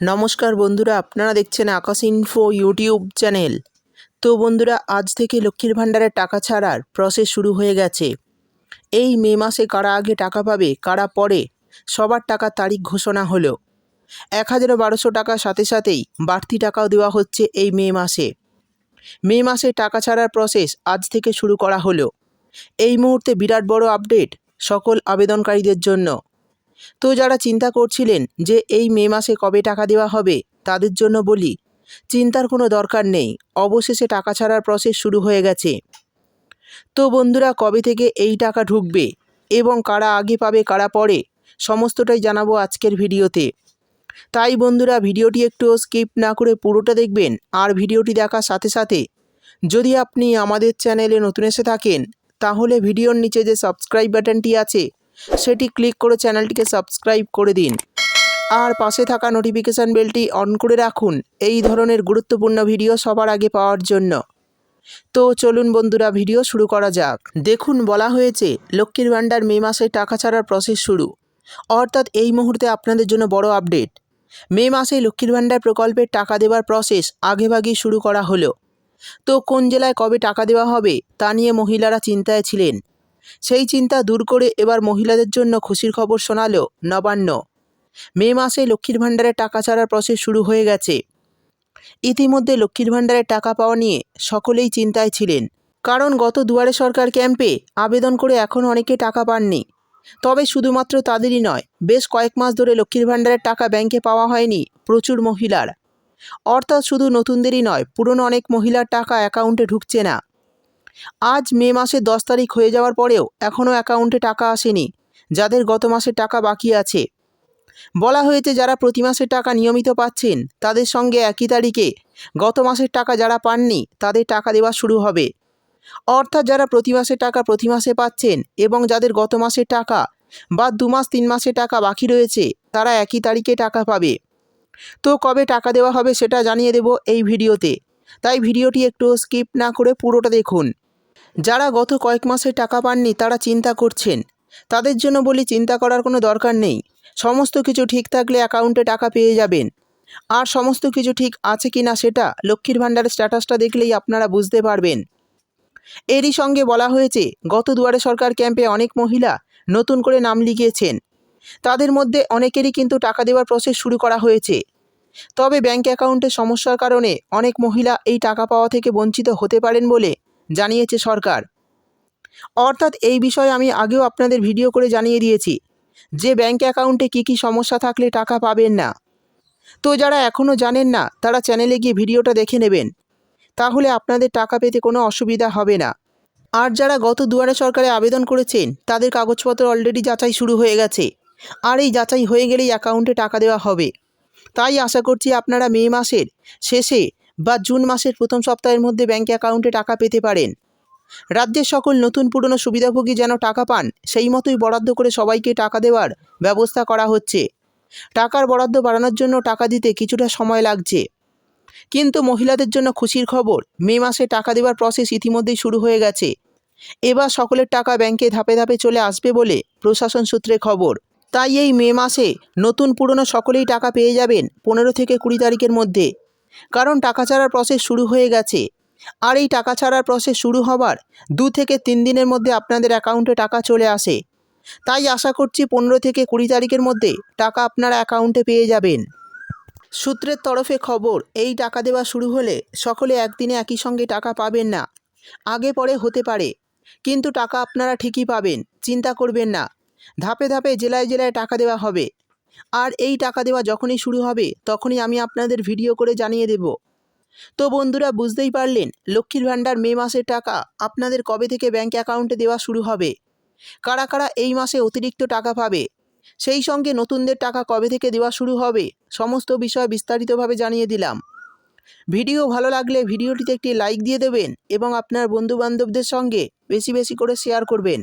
নমস্কার বন্ধুরা, আপনারা দেখছেন আকাশ ইনফো ইউটিউব চ্যানেল তো বন্ধুরা, আজ থেকে লক্ষ্মীর ভাণ্ডারের টাকা ছাড়ার প্রসেস শুরু হয়ে গেছে। এই মে মাসে কারা আগে টাকা পাবে, কারা পরে, সবার টাকার তারিখ ঘোষণা হলো। এক হাজার বারোশো টাকার সাথে সাথেই বাড়তি টাকাও দেওয়া হচ্ছে এই মে মাসে। মে মাসে টাকা ছাড়ার প্রসেস আজ থেকে শুরু করা হলো। এই মুহূর্তে বিরাট বড় আপডেট সকল আবেদনকারীদের জন্য। তো যারা চিন্তা করছিলেন যে এই মে মাসে কবে টাকা দেওয়া হবে, তাদের জন্য বলি, চিন্তার কোনো দরকার নেই, অবশেষে টাকা ছাড়ার প্রসেস শুরু হয়ে গেছে। তো বন্ধুরা, কবে থেকে এই টাকা ঢুকবে এবং কারা আগে পাবে, কারা পরে, সমস্তটাই জানাব আজকের ভিডিওতে। তাই বন্ধুরা, ভিডিওটি একটু স্কিপ না করে পুরোটা দেখবেন আর ভিডিওটি দেখার সাথে সাথে যদি আপনি আমাদের চ্যানেলে নতুন এসে থাকেন, তাহলে ভিডিওর নিচে যে সাবস্ক্রাইব বাটনটি আছে সেটি ক্লিক করে চ্যানেলটিকে সাবস্ক্রাইব করে দিন। আর পাশে থাকা নোটিফিকেশান বেলটি অন করে রাখুন। এই ধরনের গুরুত্বপূর্ণ ভিডিও সবার আগে পাওয়ার জন্য। তো চলুন বন্ধুরা ভিডিও শুরু করা যাক। দেখুন, বলা হয়েছে, লক্ষ্মীর ভাণ্ডার মে মাসে টাকা ছাড়ার প্রসেস শুরু। অর্থাৎ এই মুহূর্তে আপনাদের জন্য বড় আপডেট মে মাসে লক্ষ্মীর ভাণ্ডার প্রকল্পের টাকা দেওয়ার প্রসেস আগেভাগেই শুরু করা হলো। তো কোন জেলায় কবে টাকা দেওয়া হবে, তা নিয়ে মহিলারা চিন্তায় ছিলেন। সেই চিন্তা দূর করে এবার মহিলাদের জন্য খুশির খবর শোনালো নবান্ন। মে মাসে লক্ষ্মীর ভাণ্ডারের টাকা ছাড়ার প্রসেস শুরু হয়ে গেছে। ইতিমধ্যে লক্ষ্মীর ভাণ্ডারের টাকা পাওয়া নিয়ে সকলেই চিন্তায় ছিলেন। কারণ গত দুয়ারে সরকার ক্যাম্পে আবেদন করে এখন অনেকে টাকা পাননি। তবে শুধুমাত্র তাদেরই নয়, বেশ কয়েক মাস ধরে লক্ষ্মীর ভাণ্ডারের টাকা ব্যাংকে পাওয়া হয়নি প্রচুর মহিলার। অর্থাৎ শুধু নতুনদেরই নয়, পুরনো অনেক মহিলার টাকা অ্যাকাউন্টে ঢুকছে না। আজ মে মাসের দশ তারিখ হয়ে যাওয়ার পরেও এখনও অ্যাকাউন্টে টাকা আসেনি, যাদের গত মাসের টাকা বাকি আছে। বলা হয়েছে, যারা প্রতি মাসের টাকা নিয়মিত পাচ্ছেন, তাদের সঙ্গে একই তারিখে গত মাসের টাকা যারা পাননি, তাদের টাকা দেওয়া শুরু হবে। অর্থাৎ যারা প্রতি মাসের টাকা প্রতি মাসে পাচ্ছেন এবং যাদের গত মাসের টাকা বা দু মাস, তিন মাসের টাকা বাকি রয়েছে, তারা একই তারিখে টাকা পাবে। তো কবে টাকা দেওয়া হবে সেটা জানিয়ে দেব এই ভিডিওতে। তাই ভিডিওটি একটু স্কিপ না করে পুরোটা দেখুন। যারা গত কয়েক মাসে টাকা পাননি, তারা চিন্তা করছেন। তাদের জন্য বলি চিন্তা করার কোনো দরকার নেই। সমস্ত কিছু ঠিক থাকলে অ্যাকাউন্টে টাকা পেয়ে যাবেন। আর সমস্ত কিছু ঠিক আছে কি না সেটা লক্ষ্মীর ভাণ্ডারের স্ট্যাটাসটা দেখলেই আপনারা বুঝতে পারবেন। এরই সঙ্গে বলা হয়েছে, গত দুয়ারে সরকার ক্যাম্পে অনেক মহিলা নতুন করে নাম লিখিয়েছেন। তাদের মধ্যে অনেকেরই কিন্তু টাকা দেওয়ার প্রসেস শুরু করা হয়েছে। তবে ব্যাঙ্ক অ্যাকাউন্টের সমস্যার কারণে অনেক মহিলা এই টাকা পাওয়া থেকে বঞ্চিত হতে পারেন বলে জানিয়েছে সরকার। অর্থাৎ এই বিষয়ে আমি আগেও আপনাদের ভিডিও করে জানিয়ে দিয়েছি যে ব্যাঙ্ক অ্যাকাউন্টে কী কী সমস্যা থাকলে টাকা পাবেন না। তো যারা এখনও জানেন না, তারা চ্যানেলে গিয়ে ভিডিওটা দেখে নেবেন। তাহলে আপনাদের টাকা পেতে কোনো অসুবিধা হবে না। আর যারা গত দুয়ারে সরকারে আবেদন করেছেন, তাদের কাগজপত্র অলরেডি যাচাই শুরু হয়ে গেছে। আর এই যাচাই হয়ে গেলেই অ্যাকাউন্টে টাকা দেওয়া হবে। তাই আশা করছি আপনারা মে মাসের শেষে বা জুন মাসের প্রথম সপ্তাহের মধ্যে ব্যাঙ্ক অ্যাকাউন্টে টাকা পেতে পারেন। রাজ্যের সকল নতুন পুরনো সুবিধাভোগী যেন টাকা পান, সেই মতোই বরাদ্দ করে সবাইকে টাকা দেওয়ার ব্যবস্থা করা হচ্ছে। টাকার বরাদ্দ বাড়ানোর জন্য টাকা দিতে কিছুটা সময় লাগছে। কিন্তু মহিলাদের জন্য খুশির খবর, মে মাসে টাকা দেওয়ার প্রসেস ইতিমধ্যেই শুরু হয়ে গেছে। এবার সকলের টাকা ব্যাংকে ধাপে ধাপে চলে আসবে বলে প্রশাসন সূত্রে খবর। তাই এই মে মাসে নতুন পুরনো সকলেই টাকা পেয়ে যাবেন পনেরো থেকে কুড়ি তারিখের মধ্যে। কারণ টাকা ছাড়ার প্রসেস শুরু হয়ে গেছে। আর এই টাকা ছাড়ার প্রসেস শুরু হবার দু থেকে তিন দিনের মধ্যে আপনাদের অ্যাকাউন্টে টাকা চলে আসে। তাই আশা করছি পনেরো থেকে কুড়ি তারিখের মধ্যে টাকা আপনারা অ্যাকাউন্টে পেয়ে যাবেন। সূত্রের তরফে খবর, এই টাকা দেওয়া শুরু হলে সকলে একদিনে একই সঙ্গে টাকা পাবেন না। আগে পরে হতে পারে। কিন্তু টাকা আপনারা ঠিকই পাবেন, চিন্তা করবেন না। ধাপে ধাপে জেলায় জেলায় টাকা দেওয়া হবে। আর এই টাকা দেওয়া যখনই শুরু হবে, তখনই আমি আপনাদের ভিডিও করে জানিয়ে দেব। তো বন্ধুরা, বুঝতেই পারলেন, লক্ষ্মীর ভাণ্ডার মে মাসের টাকা আপনাদের কবে থেকে ব্যাঙ্ক অ্যাকাউন্টে দেওয়া শুরু হবে? কারা কারা এই মাসে অতিরিক্ত টাকা পাবে? সেই সঙ্গে নতুনদের টাকা কবে থেকে দেওয়া শুরু হবে, সমস্ত বিষয় বিস্তারিতভাবে জানিয়ে দিলাম। ভিডিও ভালো লাগলে ভিডিওটিতে একটি লাইক দিয়ে দেবেন এবং আপনার বন্ধুবান্ধবদের সঙ্গে বেশি বেশি করে শেয়ার করবেন।